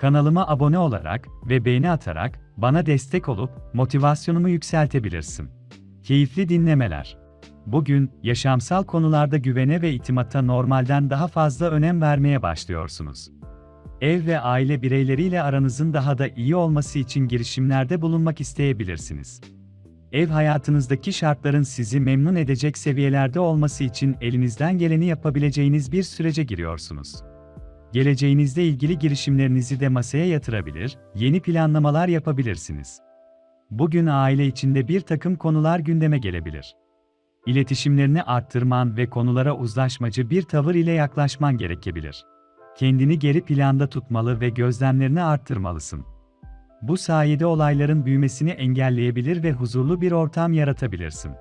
Kanalıma abone olarak ve beğeni atarak bana destek olup motivasyonumu yükseltebilirsin. Keyifli dinlemeler. Bugün yaşamsal konularda güvene ve itimata normalden daha fazla önem vermeye başlıyorsunuz. Ev ve aile bireyleriyle aranızın daha da iyi olması için girişimlerde bulunmak isteyebilirsiniz. Ev hayatınızdaki şartların sizi memnun edecek seviyelerde olması için elinizden geleni yapabileceğiniz bir sürece giriyorsunuz. Geleceğinizle ilgili girişimlerinizi de masaya yatırabilir, yeni planlamalar yapabilirsiniz. Bugün aile içinde bir takım konular gündeme gelebilir. İletişimlerini arttırman ve konulara uzlaşmacı bir tavır ile yaklaşman gerekebilir. Kendini geri planda tutmalı ve gözlemlerini arttırmalısın. Bu sayede olayların büyümesini engelleyebilir ve huzurlu bir ortam yaratabilirsin.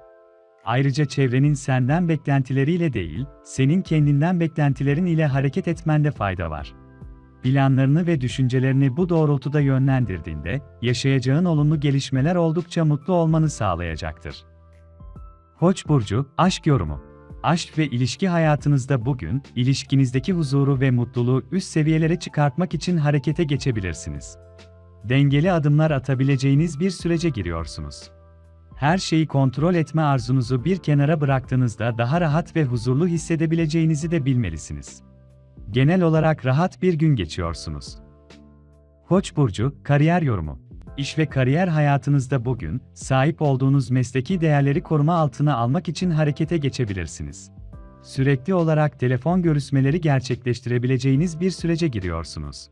Ayrıca çevrenin senden beklentileriyle değil, senin kendinden beklentilerin ile hareket etmende fayda var. Planlarını ve düşüncelerini bu doğrultuda yönlendirdiğinde, yaşayacağın olumlu gelişmeler oldukça mutlu olmanı sağlayacaktır. Koç burcu, aşk yorumu. Aşk ve ilişki hayatınızda bugün, ilişkinizdeki huzuru ve mutluluğu üst seviyelere çıkartmak için harekete geçebilirsiniz. Dengeli adımlar atabileceğiniz bir sürece giriyorsunuz. Her şeyi kontrol etme arzunuzu bir kenara bıraktığınızda daha rahat ve huzurlu hissedebileceğinizi de bilmelisiniz. Genel olarak rahat bir gün geçiyorsunuz. Koç burcu kariyer yorumu. İş ve kariyer hayatınızda bugün sahip olduğunuz mesleki değerleri koruma altına almak için harekete geçebilirsiniz. Sürekli olarak telefon görüşmeleri gerçekleştirebileceğiniz bir sürece giriyorsunuz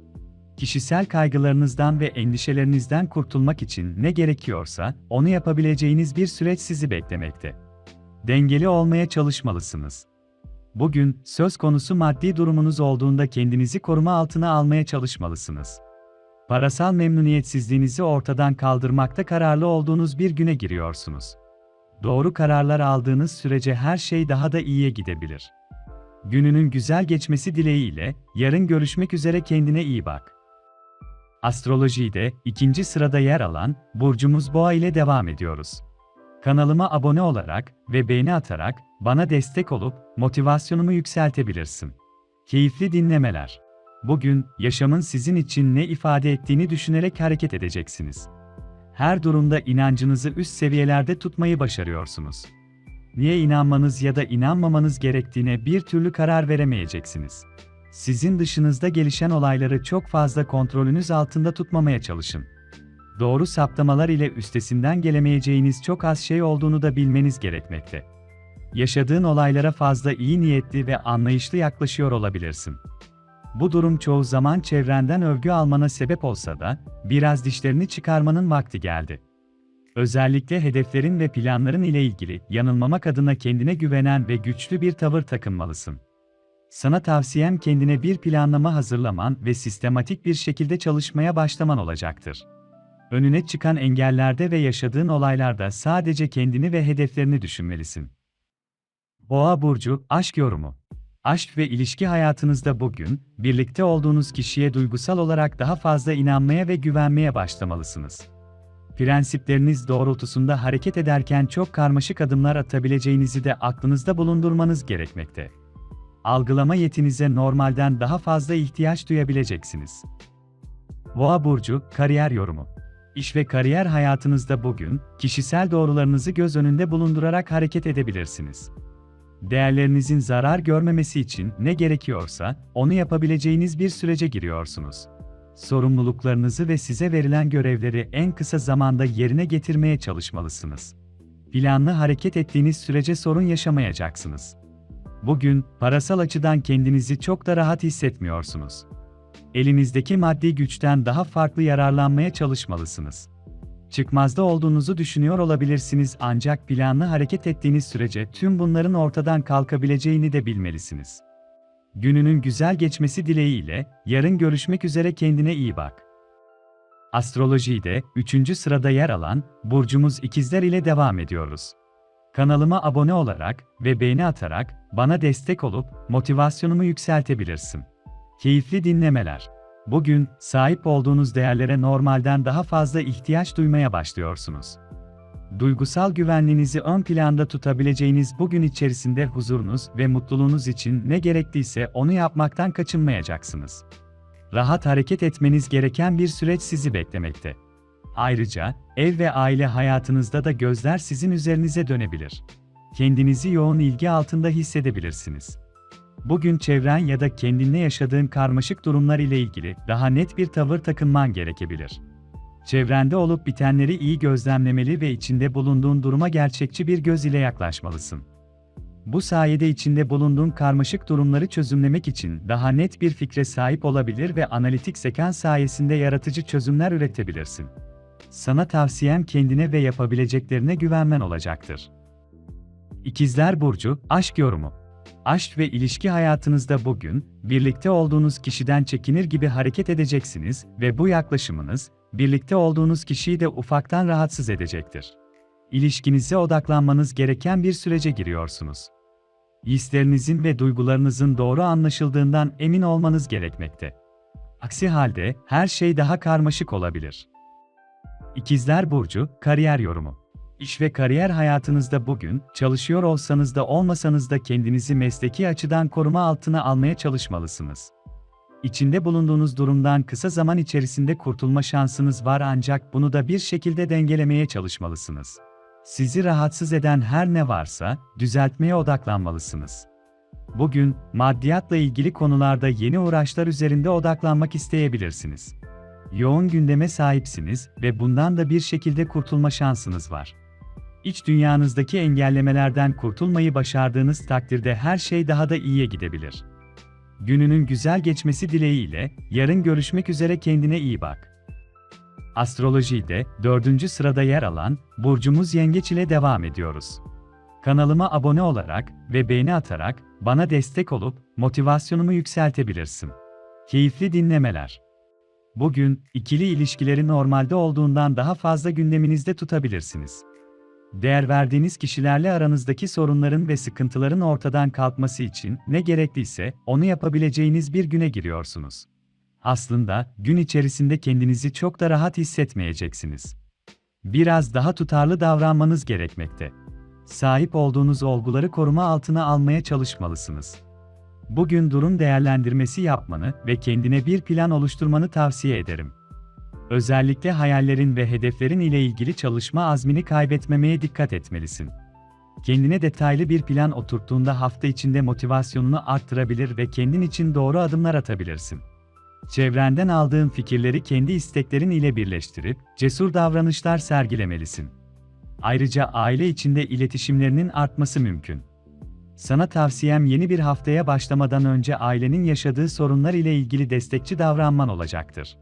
kişisel kaygılarınızdan ve endişelerinizden kurtulmak için ne gerekiyorsa, onu yapabileceğiniz bir süreç sizi beklemekte. Dengeli olmaya çalışmalısınız. Bugün, söz konusu maddi durumunuz olduğunda kendinizi koruma altına almaya çalışmalısınız. Parasal memnuniyetsizliğinizi ortadan kaldırmakta kararlı olduğunuz bir güne giriyorsunuz. Doğru kararlar aldığınız sürece her şey daha da iyiye gidebilir. Gününün güzel geçmesi dileğiyle, yarın görüşmek üzere kendine iyi bak. Astrolojide ikinci sırada yer alan burcumuz Boğa ile devam ediyoruz. Kanalıma abone olarak ve beğeni atarak bana destek olup motivasyonumu yükseltebilirsin. Keyifli dinlemeler. Bugün yaşamın sizin için ne ifade ettiğini düşünerek hareket edeceksiniz. Her durumda inancınızı üst seviyelerde tutmayı başarıyorsunuz. Niye inanmanız ya da inanmamanız gerektiğine bir türlü karar veremeyeceksiniz. Sizin dışınızda gelişen olayları çok fazla kontrolünüz altında tutmamaya çalışın. Doğru saptamalar ile üstesinden gelemeyeceğiniz çok az şey olduğunu da bilmeniz gerekmekte. Yaşadığın olaylara fazla iyi niyetli ve anlayışlı yaklaşıyor olabilirsin. Bu durum çoğu zaman çevrenden övgü almana sebep olsa da, biraz dişlerini çıkarmanın vakti geldi. Özellikle hedeflerin ve planların ile ilgili yanılmamak adına kendine güvenen ve güçlü bir tavır takınmalısın. Sana tavsiyem kendine bir planlama hazırlaman ve sistematik bir şekilde çalışmaya başlaman olacaktır. Önüne çıkan engellerde ve yaşadığın olaylarda sadece kendini ve hedeflerini düşünmelisin. Boğa burcu aşk yorumu. Aşk ve ilişki hayatınızda bugün birlikte olduğunuz kişiye duygusal olarak daha fazla inanmaya ve güvenmeye başlamalısınız. Prensipleriniz doğrultusunda hareket ederken çok karmaşık adımlar atabileceğinizi de aklınızda bulundurmanız gerekmekte algılama yetinize normalden daha fazla ihtiyaç duyabileceksiniz. Boğa burcu kariyer yorumu. İş ve kariyer hayatınızda bugün kişisel doğrularınızı göz önünde bulundurarak hareket edebilirsiniz. Değerlerinizin zarar görmemesi için ne gerekiyorsa onu yapabileceğiniz bir sürece giriyorsunuz. Sorumluluklarınızı ve size verilen görevleri en kısa zamanda yerine getirmeye çalışmalısınız. Planlı hareket ettiğiniz sürece sorun yaşamayacaksınız. Bugün, parasal açıdan kendinizi çok da rahat hissetmiyorsunuz. Elinizdeki maddi güçten daha farklı yararlanmaya çalışmalısınız. Çıkmazda olduğunuzu düşünüyor olabilirsiniz ancak planlı hareket ettiğiniz sürece tüm bunların ortadan kalkabileceğini de bilmelisiniz. Gününün güzel geçmesi dileğiyle, yarın görüşmek üzere kendine iyi bak. Astroloji'de 3. sırada yer alan burcumuz ikizler ile devam ediyoruz. Kanalıma abone olarak ve beğeni atarak bana destek olup motivasyonumu yükseltebilirsin. Keyifli dinlemeler. Bugün sahip olduğunuz değerlere normalden daha fazla ihtiyaç duymaya başlıyorsunuz. Duygusal güvenliğinizi ön planda tutabileceğiniz bugün içerisinde huzurunuz ve mutluluğunuz için ne gerekliyse onu yapmaktan kaçınmayacaksınız. Rahat hareket etmeniz gereken bir süreç sizi beklemekte. Ayrıca, ev ve aile hayatınızda da gözler sizin üzerinize dönebilir. Kendinizi yoğun ilgi altında hissedebilirsiniz. Bugün çevren ya da kendinle yaşadığın karmaşık durumlar ile ilgili daha net bir tavır takınman gerekebilir. Çevrende olup bitenleri iyi gözlemlemeli ve içinde bulunduğun duruma gerçekçi bir göz ile yaklaşmalısın. Bu sayede içinde bulunduğun karmaşık durumları çözümlemek için daha net bir fikre sahip olabilir ve analitik zekan sayesinde yaratıcı çözümler üretebilirsin. Sana tavsiyem kendine ve yapabileceklerine güvenmen olacaktır. İkizler Burcu, Aşk Yorumu Aşk ve ilişki hayatınızda bugün, birlikte olduğunuz kişiden çekinir gibi hareket edeceksiniz ve bu yaklaşımınız, birlikte olduğunuz kişiyi de ufaktan rahatsız edecektir. İlişkinize odaklanmanız gereken bir sürece giriyorsunuz. Hislerinizin ve duygularınızın doğru anlaşıldığından emin olmanız gerekmekte. Aksi halde her şey daha karmaşık olabilir. İkizler Burcu, Kariyer Yorumu İş ve kariyer hayatınızda bugün, çalışıyor olsanız da olmasanız da kendinizi mesleki açıdan koruma altına almaya çalışmalısınız. İçinde bulunduğunuz durumdan kısa zaman içerisinde kurtulma şansınız var ancak bunu da bir şekilde dengelemeye çalışmalısınız. Sizi rahatsız eden her ne varsa, düzeltmeye odaklanmalısınız. Bugün, maddiyatla ilgili konularda yeni uğraşlar üzerinde odaklanmak isteyebilirsiniz. Yoğun gündeme sahipsiniz ve bundan da bir şekilde kurtulma şansınız var. İç dünyanızdaki engellemelerden kurtulmayı başardığınız takdirde her şey daha da iyiye gidebilir. Gününün güzel geçmesi dileğiyle, yarın görüşmek üzere kendine iyi bak. Astrolojide dördüncü sırada yer alan burcumuz Yengeç ile devam ediyoruz. Kanalıma abone olarak ve beğeni atarak bana destek olup motivasyonumu yükseltebilirsin. Keyifli dinlemeler. Bugün ikili ilişkileri normalde olduğundan daha fazla gündeminizde tutabilirsiniz. Değer verdiğiniz kişilerle aranızdaki sorunların ve sıkıntıların ortadan kalkması için ne gerekliyse onu yapabileceğiniz bir güne giriyorsunuz. Aslında gün içerisinde kendinizi çok da rahat hissetmeyeceksiniz. Biraz daha tutarlı davranmanız gerekmekte. Sahip olduğunuz olguları koruma altına almaya çalışmalısınız. Bugün durum değerlendirmesi yapmanı ve kendine bir plan oluşturmanı tavsiye ederim. Özellikle hayallerin ve hedeflerin ile ilgili çalışma azmini kaybetmemeye dikkat etmelisin. Kendine detaylı bir plan oturttuğunda hafta içinde motivasyonunu arttırabilir ve kendin için doğru adımlar atabilirsin. Çevrenden aldığın fikirleri kendi isteklerin ile birleştirip cesur davranışlar sergilemelisin. Ayrıca aile içinde iletişimlerinin artması mümkün. Sana tavsiyem yeni bir haftaya başlamadan önce ailenin yaşadığı sorunlar ile ilgili destekçi davranman olacaktır.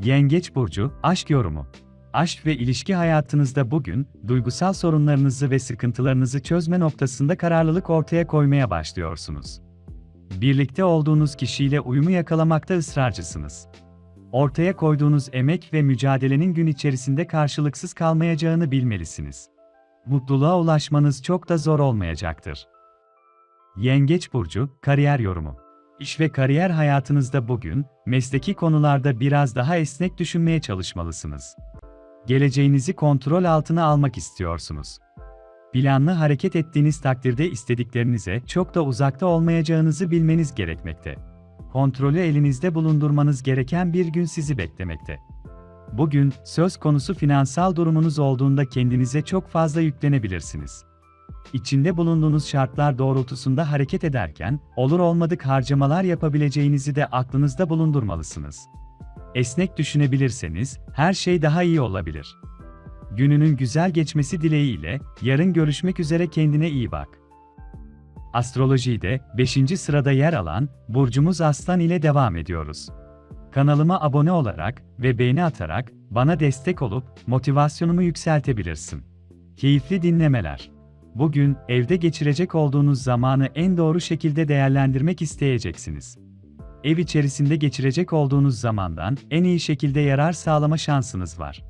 Yengeç burcu aşk yorumu. Aşk ve ilişki hayatınızda bugün duygusal sorunlarınızı ve sıkıntılarınızı çözme noktasında kararlılık ortaya koymaya başlıyorsunuz. Birlikte olduğunuz kişiyle uyumu yakalamakta ısrarcısınız. Ortaya koyduğunuz emek ve mücadelenin gün içerisinde karşılıksız kalmayacağını bilmelisiniz. Mutluluğa ulaşmanız çok da zor olmayacaktır. Yengeç burcu kariyer yorumu İş ve kariyer hayatınızda bugün, mesleki konularda biraz daha esnek düşünmeye çalışmalısınız. Geleceğinizi kontrol altına almak istiyorsunuz. Planlı hareket ettiğiniz takdirde istediklerinize çok da uzakta olmayacağınızı bilmeniz gerekmekte. Kontrolü elinizde bulundurmanız gereken bir gün sizi beklemekte. Bugün, söz konusu finansal durumunuz olduğunda kendinize çok fazla yüklenebilirsiniz içinde bulunduğunuz şartlar doğrultusunda hareket ederken, olur olmadık harcamalar yapabileceğinizi de aklınızda bulundurmalısınız. Esnek düşünebilirseniz, her şey daha iyi olabilir. Gününün güzel geçmesi dileğiyle, yarın görüşmek üzere kendine iyi bak. Astrolojide 5. sırada yer alan burcumuz Aslan ile devam ediyoruz. Kanalıma abone olarak ve beğeni atarak bana destek olup motivasyonumu yükseltebilirsin. Keyifli dinlemeler. Bugün evde geçirecek olduğunuz zamanı en doğru şekilde değerlendirmek isteyeceksiniz. ev içerisinde geçirecek olduğunuz zamandan en iyi şekilde yarar sağlama şansınız var.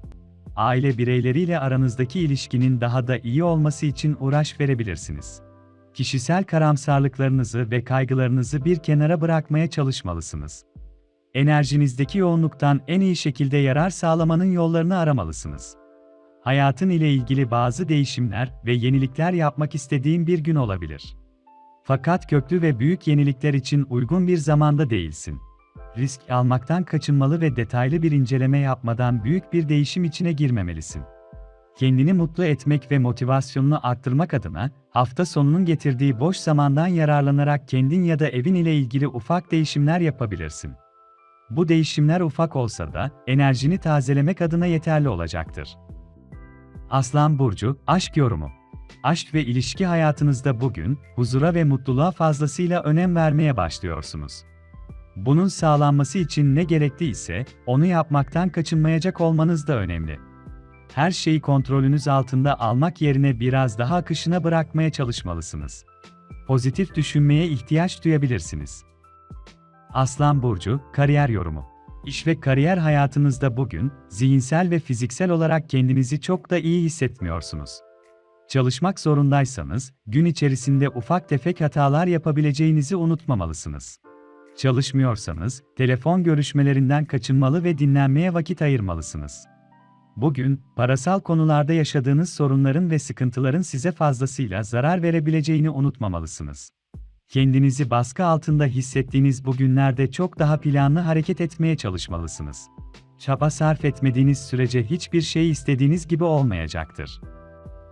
Aile bireyleriyle aranızdaki ilişkinin daha da iyi olması için uğraş verebilirsiniz. Kişisel karamsarlıklarınızı ve kaygılarınızı bir kenara bırakmaya çalışmalısınız. Enerjinizdeki yoğunluktan en iyi şekilde yarar sağlamanın yollarını aramalısınız. Hayatın ile ilgili bazı değişimler ve yenilikler yapmak istediğin bir gün olabilir. Fakat köklü ve büyük yenilikler için uygun bir zamanda değilsin. Risk almaktan kaçınmalı ve detaylı bir inceleme yapmadan büyük bir değişim içine girmemelisin. Kendini mutlu etmek ve motivasyonunu arttırmak adına hafta sonunun getirdiği boş zamandan yararlanarak kendin ya da evin ile ilgili ufak değişimler yapabilirsin. Bu değişimler ufak olsa da enerjini tazelemek adına yeterli olacaktır. Aslan burcu aşk yorumu Aşk ve ilişki hayatınızda bugün huzura ve mutluluğa fazlasıyla önem vermeye başlıyorsunuz. Bunun sağlanması için ne gerekliyse onu yapmaktan kaçınmayacak olmanız da önemli. Her şeyi kontrolünüz altında almak yerine biraz daha akışına bırakmaya çalışmalısınız. Pozitif düşünmeye ihtiyaç duyabilirsiniz. Aslan burcu kariyer yorumu. İş ve kariyer hayatınızda bugün zihinsel ve fiziksel olarak kendinizi çok da iyi hissetmiyorsunuz. Çalışmak zorundaysanız gün içerisinde ufak tefek hatalar yapabileceğinizi unutmamalısınız. Çalışmıyorsanız telefon görüşmelerinden kaçınmalı ve dinlenmeye vakit ayırmalısınız. Bugün parasal konularda yaşadığınız sorunların ve sıkıntıların size fazlasıyla zarar verebileceğini unutmamalısınız. Kendinizi baskı altında hissettiğiniz bu günlerde çok daha planlı hareket etmeye çalışmalısınız. Çaba sarf etmediğiniz sürece hiçbir şey istediğiniz gibi olmayacaktır.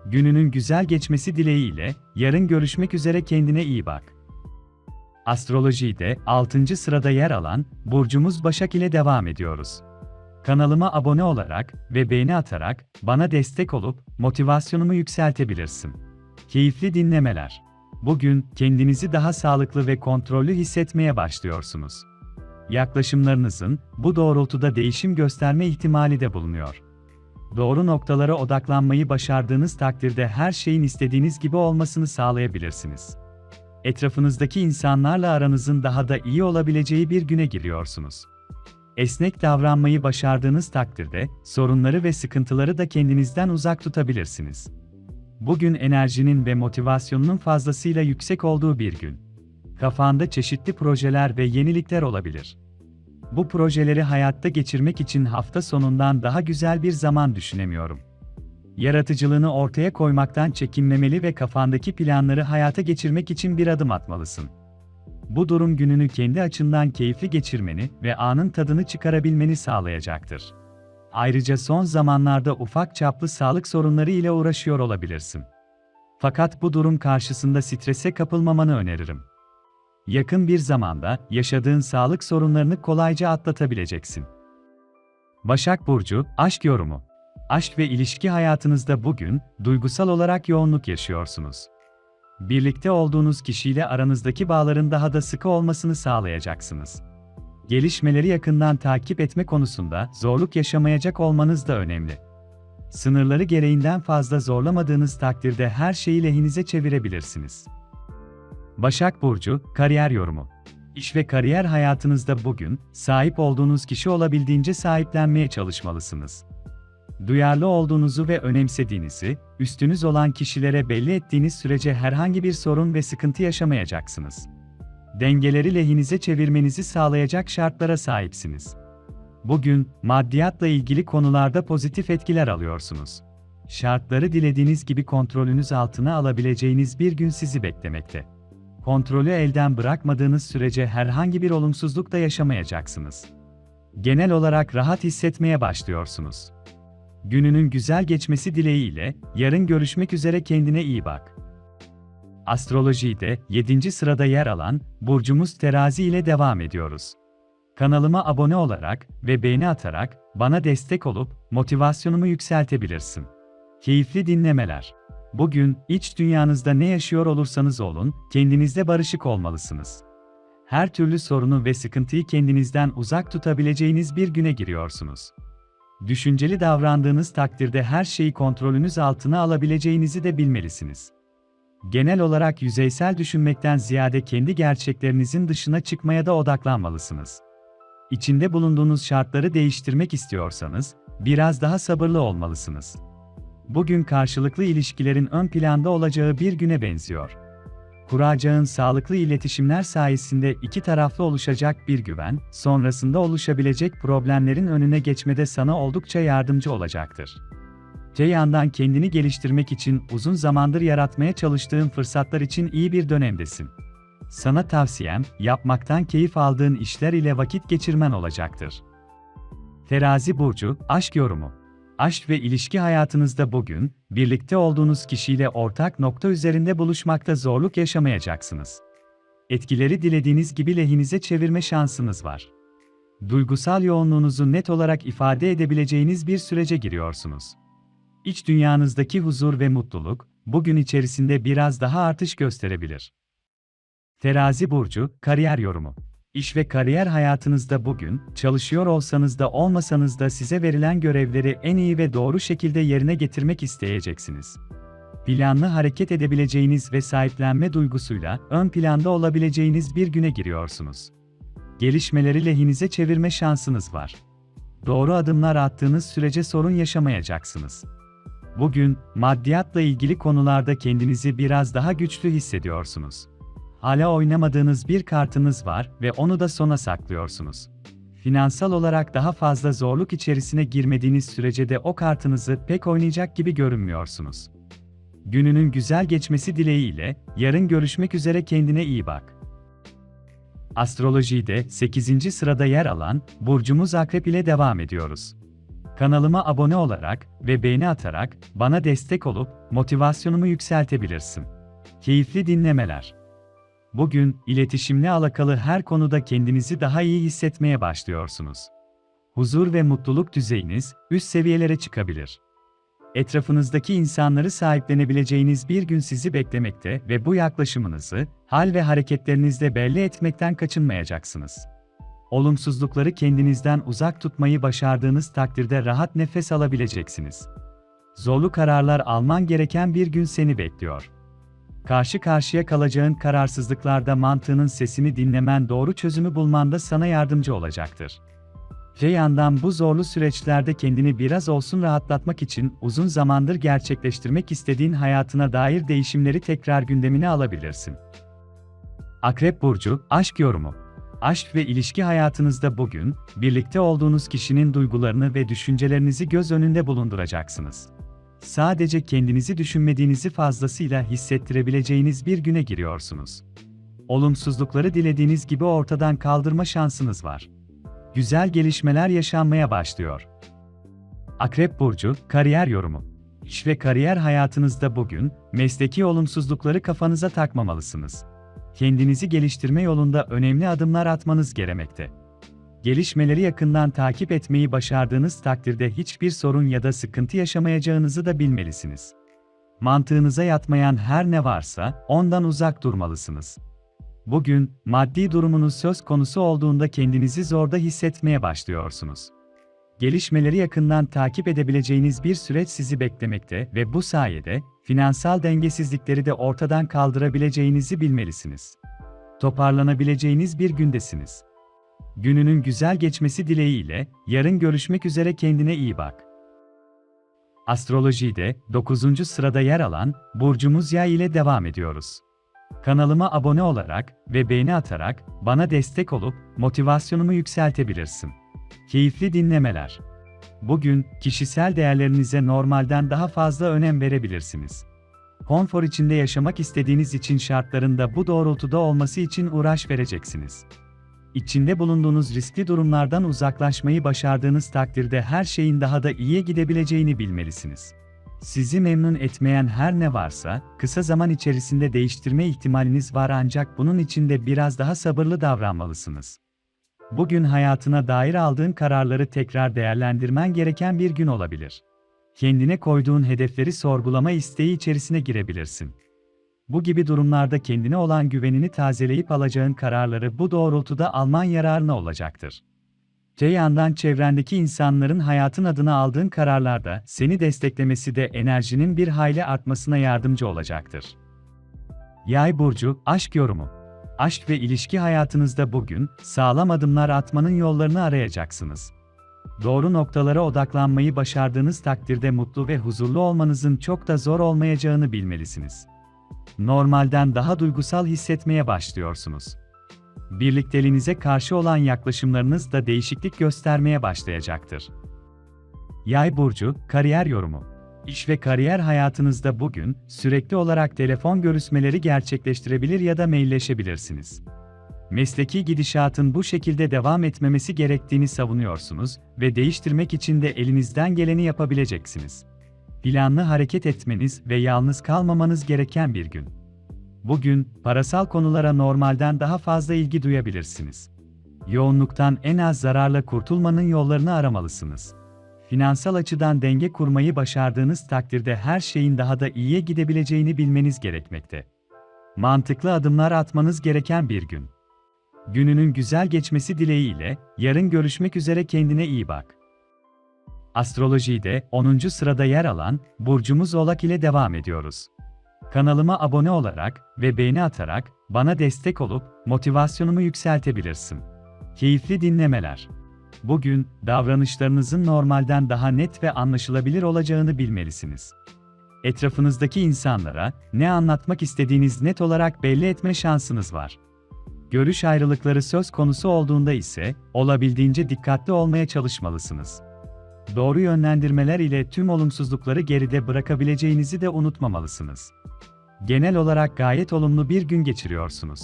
Gününün güzel geçmesi dileğiyle, yarın görüşmek üzere kendine iyi bak. Astrolojide 6. sırada yer alan burcumuz Başak ile devam ediyoruz. Kanalıma abone olarak ve beğeni atarak bana destek olup motivasyonumu yükseltebilirsin. Keyifli dinlemeler. Bugün kendinizi daha sağlıklı ve kontrollü hissetmeye başlıyorsunuz. Yaklaşımlarınızın bu doğrultuda değişim gösterme ihtimali de bulunuyor. Doğru noktalara odaklanmayı başardığınız takdirde her şeyin istediğiniz gibi olmasını sağlayabilirsiniz. Etrafınızdaki insanlarla aranızın daha da iyi olabileceği bir güne giriyorsunuz. Esnek davranmayı başardığınız takdirde sorunları ve sıkıntıları da kendinizden uzak tutabilirsiniz. Bugün enerjinin ve motivasyonunun fazlasıyla yüksek olduğu bir gün. Kafanda çeşitli projeler ve yenilikler olabilir. Bu projeleri hayatta geçirmek için hafta sonundan daha güzel bir zaman düşünemiyorum. Yaratıcılığını ortaya koymaktan çekinmemeli ve kafandaki planları hayata geçirmek için bir adım atmalısın. Bu durum gününü kendi açından keyifli geçirmeni ve anın tadını çıkarabilmeni sağlayacaktır. Ayrıca son zamanlarda ufak çaplı sağlık sorunları ile uğraşıyor olabilirsin. Fakat bu durum karşısında strese kapılmamanı öneririm. Yakın bir zamanda yaşadığın sağlık sorunlarını kolayca atlatabileceksin. Başak Burcu, Aşk Yorumu Aşk ve ilişki hayatınızda bugün, duygusal olarak yoğunluk yaşıyorsunuz. Birlikte olduğunuz kişiyle aranızdaki bağların daha da sıkı olmasını sağlayacaksınız. Gelişmeleri yakından takip etme konusunda zorluk yaşamayacak olmanız da önemli. Sınırları gereğinden fazla zorlamadığınız takdirde her şeyi lehinize çevirebilirsiniz. Başak Burcu, Kariyer Yorumu İş ve kariyer hayatınızda bugün, sahip olduğunuz kişi olabildiğince sahiplenmeye çalışmalısınız. Duyarlı olduğunuzu ve önemsediğinizi, üstünüz olan kişilere belli ettiğiniz sürece herhangi bir sorun ve sıkıntı yaşamayacaksınız. Dengeleri lehinize çevirmenizi sağlayacak şartlara sahipsiniz. Bugün, maddiyatla ilgili konularda pozitif etkiler alıyorsunuz. Şartları dilediğiniz gibi kontrolünüz altına alabileceğiniz bir gün sizi beklemekte. Kontrolü elden bırakmadığınız sürece herhangi bir olumsuzluk da yaşamayacaksınız. Genel olarak rahat hissetmeye başlıyorsunuz. Gününün güzel geçmesi dileğiyle, yarın görüşmek üzere kendine iyi bak. Astrolojide 7. sırada yer alan burcumuz Terazi ile devam ediyoruz. Kanalıma abone olarak ve beğeni atarak bana destek olup motivasyonumu yükseltebilirsin. Keyifli dinlemeler. Bugün iç dünyanızda ne yaşıyor olursanız olun, kendinizle barışık olmalısınız. Her türlü sorunu ve sıkıntıyı kendinizden uzak tutabileceğiniz bir güne giriyorsunuz. Düşünceli davrandığınız takdirde her şeyi kontrolünüz altına alabileceğinizi de bilmelisiniz. Genel olarak yüzeysel düşünmekten ziyade kendi gerçeklerinizin dışına çıkmaya da odaklanmalısınız. İçinde bulunduğunuz şartları değiştirmek istiyorsanız, biraz daha sabırlı olmalısınız. Bugün karşılıklı ilişkilerin ön planda olacağı bir güne benziyor. Kuracağın sağlıklı iletişimler sayesinde iki taraflı oluşacak bir güven, sonrasında oluşabilecek problemlerin önüne geçmede sana oldukça yardımcı olacaktır. Te yandan kendini geliştirmek için uzun zamandır yaratmaya çalıştığın fırsatlar için iyi bir dönemdesin. Sana tavsiyem, yapmaktan keyif aldığın işler ile vakit geçirmen olacaktır. Terazi burcu, aşk yorumu. Aşk ve ilişki hayatınızda bugün, birlikte olduğunuz kişiyle ortak nokta üzerinde buluşmakta zorluk yaşamayacaksınız. Etkileri dilediğiniz gibi lehinize çevirme şansınız var. Duygusal yoğunluğunuzu net olarak ifade edebileceğiniz bir sürece giriyorsunuz. İç dünyanızdaki huzur ve mutluluk, bugün içerisinde biraz daha artış gösterebilir. Terazi burcu, kariyer yorumu. İş ve kariyer hayatınızda bugün, çalışıyor olsanız da olmasanız da size verilen görevleri en iyi ve doğru şekilde yerine getirmek isteyeceksiniz. Planlı hareket edebileceğiniz ve sahiplenme duygusuyla ön planda olabileceğiniz bir güne giriyorsunuz. Gelişmeleri lehinize çevirme şansınız var. Doğru adımlar attığınız sürece sorun yaşamayacaksınız. Bugün, maddiyatla ilgili konularda kendinizi biraz daha güçlü hissediyorsunuz. Hala oynamadığınız bir kartınız var ve onu da sona saklıyorsunuz. Finansal olarak daha fazla zorluk içerisine girmediğiniz sürece de o kartınızı pek oynayacak gibi görünmüyorsunuz. Gününün güzel geçmesi dileğiyle, yarın görüşmek üzere kendine iyi bak. Astrolojide 8. sırada yer alan burcumuz Akrep ile devam ediyoruz. Kanalıma abone olarak ve beğeni atarak bana destek olup motivasyonumu yükseltebilirsin. Keyifli dinlemeler. Bugün iletişimle alakalı her konuda kendinizi daha iyi hissetmeye başlıyorsunuz. Huzur ve mutluluk düzeyiniz üst seviyelere çıkabilir. Etrafınızdaki insanları sahiplenebileceğiniz bir gün sizi beklemekte ve bu yaklaşımınızı hal ve hareketlerinizle belli etmekten kaçınmayacaksınız. Olumsuzlukları kendinizden uzak tutmayı başardığınız takdirde rahat nefes alabileceksiniz. Zorlu kararlar alman gereken bir gün seni bekliyor. Karşı karşıya kalacağın kararsızlıklarda mantığının sesini dinlemen doğru çözümü bulmanda sana yardımcı olacaktır. Te yandan bu zorlu süreçlerde kendini biraz olsun rahatlatmak için uzun zamandır gerçekleştirmek istediğin hayatına dair değişimleri tekrar gündemine alabilirsin. Akrep Burcu, Aşk Yorumu Aşk ve ilişki hayatınızda bugün, birlikte olduğunuz kişinin duygularını ve düşüncelerinizi göz önünde bulunduracaksınız. Sadece kendinizi düşünmediğinizi fazlasıyla hissettirebileceğiniz bir güne giriyorsunuz. Olumsuzlukları dilediğiniz gibi ortadan kaldırma şansınız var. Güzel gelişmeler yaşanmaya başlıyor. Akrep Burcu, Kariyer Yorumu İş ve kariyer hayatınızda bugün, mesleki olumsuzlukları kafanıza takmamalısınız. Kendinizi geliştirme yolunda önemli adımlar atmanız gerekmekte. Gelişmeleri yakından takip etmeyi başardığınız takdirde hiçbir sorun ya da sıkıntı yaşamayacağınızı da bilmelisiniz. Mantığınıza yatmayan her ne varsa ondan uzak durmalısınız. Bugün maddi durumunuz söz konusu olduğunda kendinizi zorda hissetmeye başlıyorsunuz. Gelişmeleri yakından takip edebileceğiniz bir süreç sizi beklemekte ve bu sayede finansal dengesizlikleri de ortadan kaldırabileceğinizi bilmelisiniz. Toparlanabileceğiniz bir gündesiniz. Gününün güzel geçmesi dileğiyle, yarın görüşmek üzere kendine iyi bak. Astrolojide 9. sırada yer alan burcumuz Yay ile devam ediyoruz. Kanalıma abone olarak ve beğeni atarak bana destek olup motivasyonumu yükseltebilirsin. Keyifli dinlemeler. Bugün kişisel değerlerinize normalden daha fazla önem verebilirsiniz. Konfor içinde yaşamak istediğiniz için şartların da bu doğrultuda olması için uğraş vereceksiniz. İçinde bulunduğunuz riskli durumlardan uzaklaşmayı başardığınız takdirde her şeyin daha da iyiye gidebileceğini bilmelisiniz. Sizi memnun etmeyen her ne varsa, kısa zaman içerisinde değiştirme ihtimaliniz var ancak bunun için de biraz daha sabırlı davranmalısınız. Bugün hayatına dair aldığın kararları tekrar değerlendirmen gereken bir gün olabilir. Kendine koyduğun hedefleri sorgulama isteği içerisine girebilirsin. Bu gibi durumlarda kendine olan güvenini tazeleyip alacağın kararları bu doğrultuda alman yararına olacaktır. Te yandan çevrendeki insanların hayatın adına aldığın kararlarda seni desteklemesi de enerjinin bir hayli artmasına yardımcı olacaktır. Yay burcu aşk yorumu. Aşk ve ilişki hayatınızda bugün sağlam adımlar atmanın yollarını arayacaksınız. Doğru noktalara odaklanmayı başardığınız takdirde mutlu ve huzurlu olmanızın çok da zor olmayacağını bilmelisiniz. Normalden daha duygusal hissetmeye başlıyorsunuz. Birlikteliğinize karşı olan yaklaşımlarınız da değişiklik göstermeye başlayacaktır. Yay burcu kariyer yorumu. İş ve kariyer hayatınızda bugün sürekli olarak telefon görüşmeleri gerçekleştirebilir ya da mailleşebilirsiniz. Mesleki gidişatın bu şekilde devam etmemesi gerektiğini savunuyorsunuz ve değiştirmek için de elinizden geleni yapabileceksiniz. Planlı hareket etmeniz ve yalnız kalmamanız gereken bir gün. Bugün parasal konulara normalden daha fazla ilgi duyabilirsiniz. Yoğunluktan en az zararla kurtulmanın yollarını aramalısınız. Finansal açıdan denge kurmayı başardığınız takdirde her şeyin daha da iyiye gidebileceğini bilmeniz gerekmekte. Mantıklı adımlar atmanız gereken bir gün. Gününün güzel geçmesi dileğiyle, yarın görüşmek üzere kendine iyi bak. Astrolojide 10. sırada yer alan burcumuz Oğlak ile devam ediyoruz. Kanalıma abone olarak ve beğeni atarak bana destek olup motivasyonumu yükseltebilirsin. Keyifli dinlemeler. Bugün davranışlarınızın normalden daha net ve anlaşılabilir olacağını bilmelisiniz. Etrafınızdaki insanlara ne anlatmak istediğiniz net olarak belli etme şansınız var. Görüş ayrılıkları söz konusu olduğunda ise olabildiğince dikkatli olmaya çalışmalısınız. Doğru yönlendirmeler ile tüm olumsuzlukları geride bırakabileceğinizi de unutmamalısınız. Genel olarak gayet olumlu bir gün geçiriyorsunuz.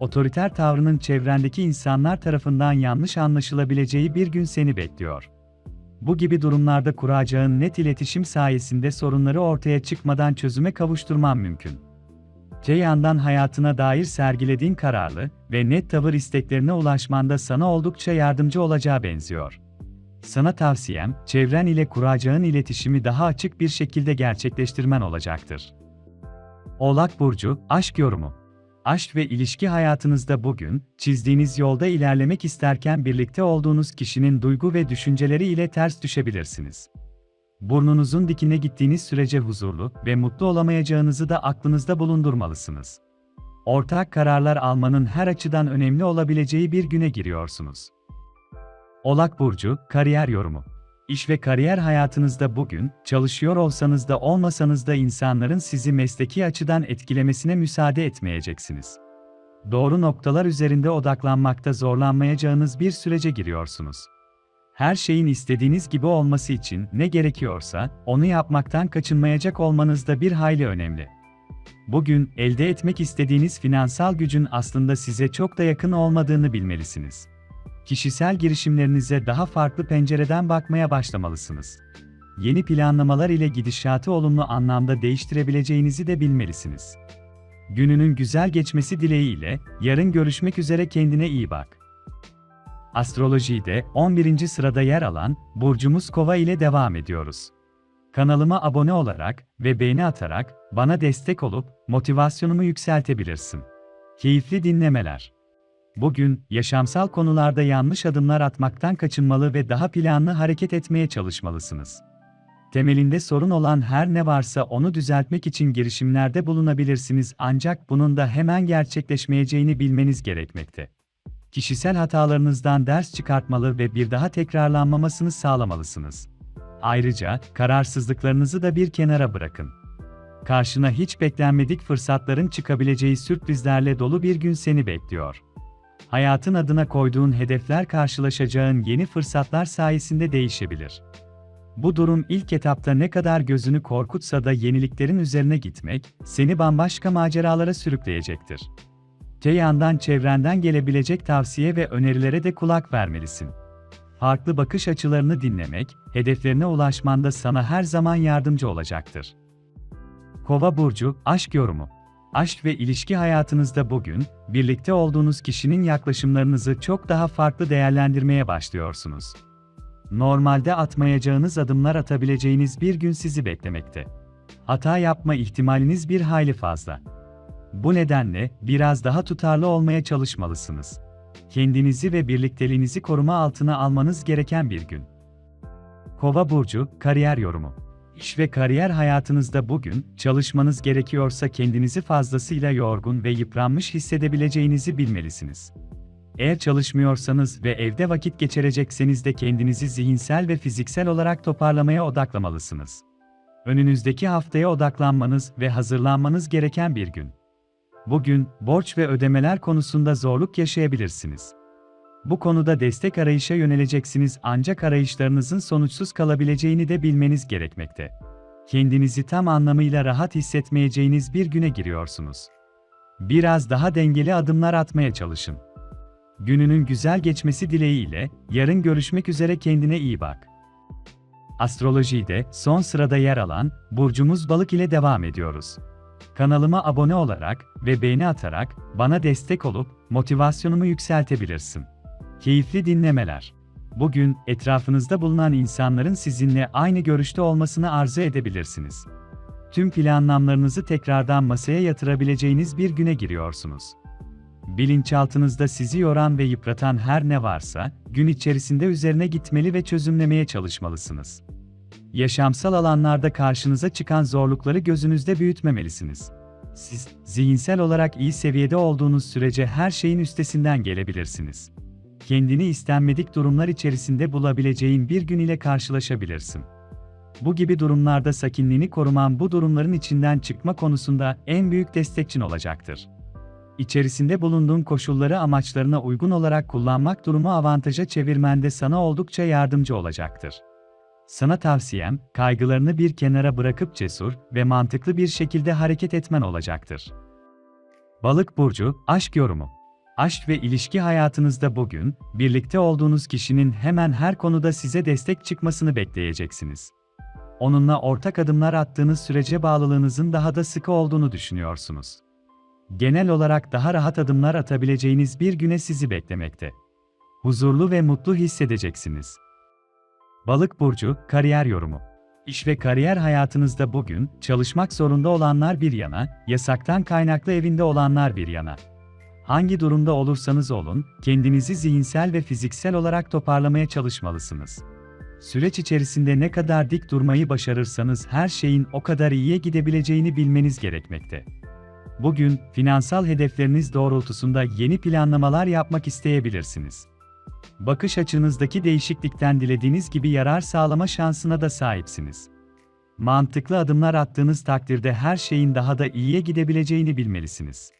Otoriter tavrının çevrendeki insanlar tarafından yanlış anlaşılabileceği bir gün seni bekliyor. Bu gibi durumlarda kuracağın net iletişim sayesinde sorunları ortaya çıkmadan çözüme kavuşturman mümkün. Te yandan hayatına dair sergilediğin kararlı ve net tavır isteklerine ulaşmanda sana oldukça yardımcı olacağı benziyor. Sana tavsiyem, çevren ile kuracağın iletişimi daha açık bir şekilde gerçekleştirmen olacaktır. Oğlak Burcu, Aşk Yorumu Aşk ve ilişki hayatınızda bugün, çizdiğiniz yolda ilerlemek isterken birlikte olduğunuz kişinin duygu ve düşünceleri ile ters düşebilirsiniz. Burnunuzun dikine gittiğiniz sürece huzurlu ve mutlu olamayacağınızı da aklınızda bulundurmalısınız. Ortak kararlar almanın her açıdan önemli olabileceği bir güne giriyorsunuz. Olak Burcu, Kariyer Yorumu İş ve kariyer hayatınızda bugün, çalışıyor olsanız da olmasanız da insanların sizi mesleki açıdan etkilemesine müsaade etmeyeceksiniz. Doğru noktalar üzerinde odaklanmakta zorlanmayacağınız bir sürece giriyorsunuz. Her şeyin istediğiniz gibi olması için ne gerekiyorsa, onu yapmaktan kaçınmayacak olmanız da bir hayli önemli. Bugün, elde etmek istediğiniz finansal gücün aslında size çok da yakın olmadığını bilmelisiniz kişisel girişimlerinize daha farklı pencereden bakmaya başlamalısınız. Yeni planlamalar ile gidişatı olumlu anlamda değiştirebileceğinizi de bilmelisiniz. Gününün güzel geçmesi dileğiyle, yarın görüşmek üzere kendine iyi bak. Astrolojide 11. sırada yer alan burcumuz Kova ile devam ediyoruz. Kanalıma abone olarak ve beğeni atarak bana destek olup motivasyonumu yükseltebilirsin. Keyifli dinlemeler. Bugün, yaşamsal konularda yanlış adımlar atmaktan kaçınmalı ve daha planlı hareket etmeye çalışmalısınız. Temelinde sorun olan her ne varsa onu düzeltmek için girişimlerde bulunabilirsiniz ancak bunun da hemen gerçekleşmeyeceğini bilmeniz gerekmekte. Kişisel hatalarınızdan ders çıkartmalı ve bir daha tekrarlanmamasını sağlamalısınız. Ayrıca, kararsızlıklarınızı da bir kenara bırakın. Karşına hiç beklenmedik fırsatların çıkabileceği sürprizlerle dolu bir gün seni bekliyor hayatın adına koyduğun hedefler karşılaşacağın yeni fırsatlar sayesinde değişebilir. Bu durum ilk etapta ne kadar gözünü korkutsa da yeniliklerin üzerine gitmek, seni bambaşka maceralara sürükleyecektir. Te yandan çevrenden gelebilecek tavsiye ve önerilere de kulak vermelisin. Farklı bakış açılarını dinlemek, hedeflerine ulaşmanda sana her zaman yardımcı olacaktır. Kova burcu aşk yorumu Aşk ve ilişki hayatınızda bugün, birlikte olduğunuz kişinin yaklaşımlarınızı çok daha farklı değerlendirmeye başlıyorsunuz. Normalde atmayacağınız adımlar atabileceğiniz bir gün sizi beklemekte. Hata yapma ihtimaliniz bir hayli fazla. Bu nedenle biraz daha tutarlı olmaya çalışmalısınız. Kendinizi ve birlikteliğinizi koruma altına almanız gereken bir gün. Kova burcu kariyer yorumu İş ve kariyer hayatınızda bugün çalışmanız gerekiyorsa kendinizi fazlasıyla yorgun ve yıpranmış hissedebileceğinizi bilmelisiniz. Eğer çalışmıyorsanız ve evde vakit geçirecekseniz de kendinizi zihinsel ve fiziksel olarak toparlamaya odaklamalısınız. Önünüzdeki haftaya odaklanmanız ve hazırlanmanız gereken bir gün. Bugün borç ve ödemeler konusunda zorluk yaşayabilirsiniz. Bu konuda destek arayışa yöneleceksiniz ancak arayışlarınızın sonuçsuz kalabileceğini de bilmeniz gerekmekte. Kendinizi tam anlamıyla rahat hissetmeyeceğiniz bir güne giriyorsunuz. Biraz daha dengeli adımlar atmaya çalışın. Gününün güzel geçmesi dileğiyle, yarın görüşmek üzere kendine iyi bak. Astrolojide son sırada yer alan burcumuz balık ile devam ediyoruz. Kanalıma abone olarak ve beğeni atarak bana destek olup motivasyonumu yükseltebilirsin. Keyifli dinlemeler. Bugün etrafınızda bulunan insanların sizinle aynı görüşte olmasını arzu edebilirsiniz. Tüm planlamlarınızı tekrardan masaya yatırabileceğiniz bir güne giriyorsunuz. Bilinçaltınızda sizi yoran ve yıpratan her ne varsa, gün içerisinde üzerine gitmeli ve çözümlemeye çalışmalısınız. Yaşamsal alanlarda karşınıza çıkan zorlukları gözünüzde büyütmemelisiniz. Siz, zihinsel olarak iyi seviyede olduğunuz sürece her şeyin üstesinden gelebilirsiniz. Kendini istenmedik durumlar içerisinde bulabileceğin bir gün ile karşılaşabilirsin. Bu gibi durumlarda sakinliğini koruman bu durumların içinden çıkma konusunda en büyük destekçin olacaktır. İçerisinde bulunduğun koşulları amaçlarına uygun olarak kullanmak durumu avantaja çevirmende sana oldukça yardımcı olacaktır. Sana tavsiyem, kaygılarını bir kenara bırakıp cesur ve mantıklı bir şekilde hareket etmen olacaktır. Balık burcu, aşk yorumu. Aşk ve ilişki hayatınızda bugün, birlikte olduğunuz kişinin hemen her konuda size destek çıkmasını bekleyeceksiniz. Onunla ortak adımlar attığınız sürece bağlılığınızın daha da sıkı olduğunu düşünüyorsunuz. Genel olarak daha rahat adımlar atabileceğiniz bir güne sizi beklemekte. Huzurlu ve mutlu hissedeceksiniz. Balık burcu, kariyer yorumu. İş ve kariyer hayatınızda bugün çalışmak zorunda olanlar bir yana, yasaktan kaynaklı evinde olanlar bir yana. Hangi durumda olursanız olun, kendinizi zihinsel ve fiziksel olarak toparlamaya çalışmalısınız. Süreç içerisinde ne kadar dik durmayı başarırsanız her şeyin o kadar iyiye gidebileceğini bilmeniz gerekmekte. Bugün finansal hedefleriniz doğrultusunda yeni planlamalar yapmak isteyebilirsiniz. Bakış açınızdaki değişiklikten dilediğiniz gibi yarar sağlama şansına da sahipsiniz. Mantıklı adımlar attığınız takdirde her şeyin daha da iyiye gidebileceğini bilmelisiniz.